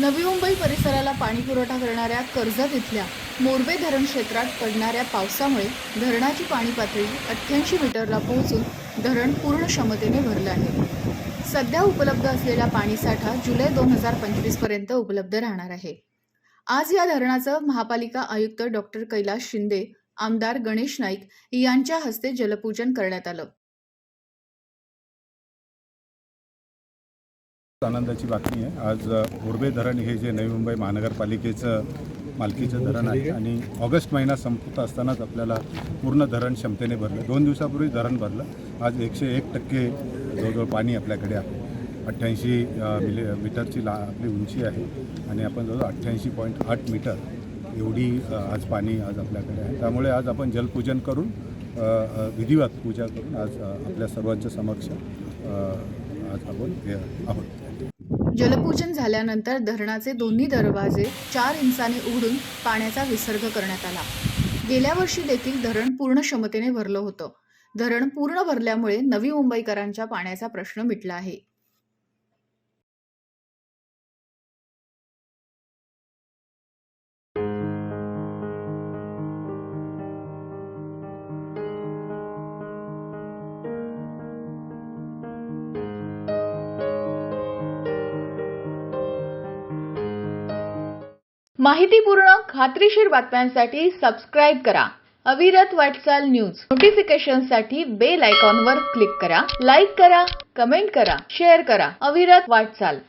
नवी मुंबई परिसराला पाणी पुरवठा करणाऱ्या कर्जत इथल्या मोरबे धरण क्षेत्रात पडणाऱ्या पावसामुळे धरणाची पाणी पातळी अठ्ठ्याऐंशी मीटरला पोहोचून धरण पूर्ण क्षमतेने भरलं आहे. सध्या उपलब्ध असलेला पाणीसाठा जुलै दोन हजार पंचवीसपर्यंत उपलब्ध राहणार आहे. आज या धरणाचं महापालिका आयुक्त डॉक्टर कैलास शिंदे आमदार गणेश नाईक यांच्या हस्ते जलपूजन करण्यात आलं. आनंदाची बातमी आहे. आज उर्बे धरण हे जे नवी मुंबई महानगरपालिकेचं मालकीचं धरण आहे आणि ऑगस्ट महिना संपत असतानाच आपल्याला पूर्ण धरण क्षमतेने भरलं. दोन दिवसापूर्वी धरण भरलं. आज एकशे एक टक्के जवळजवळ पाणी आपल्याकडे आहे. अठ्ठ्याऐंशी मिले मीटरची ला आपली उंची आहे आणि आपण जवळजवळ अठ्ठ्याऐंशी पॉईंट आठ मीटर एवढी आज पाणी आज आपल्याकडे आहे. त्यामुळे आज आपण जलपूजन करून विधिवत पूजा करून आज आपल्या सर्वांच्या समक्ष आज आपण आहोत. जलपूजन झाल्यानंतर धरणाचे दोन्ही दरवाजे चार इंचाने उघडून पाण्याचा विसर्ग करण्यात आला. गेल्या वर्षी देखील धरण पूर्ण क्षमतेने भरलं होतं. धरण पूर्ण भरल्यामुळे नवी मुंबईकरांच्या पाण्याचा प्रश्न मिटला आहे. माहितीपूर्ण खात्रीशीर बातम्यांसाठी सबस्क्राईब करा. अविरत वाटचाल न्यूज नोटिफिकेशनसाठी बेल आयकॉनवर क्लिक करा. लाईक करा कमेंट करा शेअर करा. अविरत वाटचाल.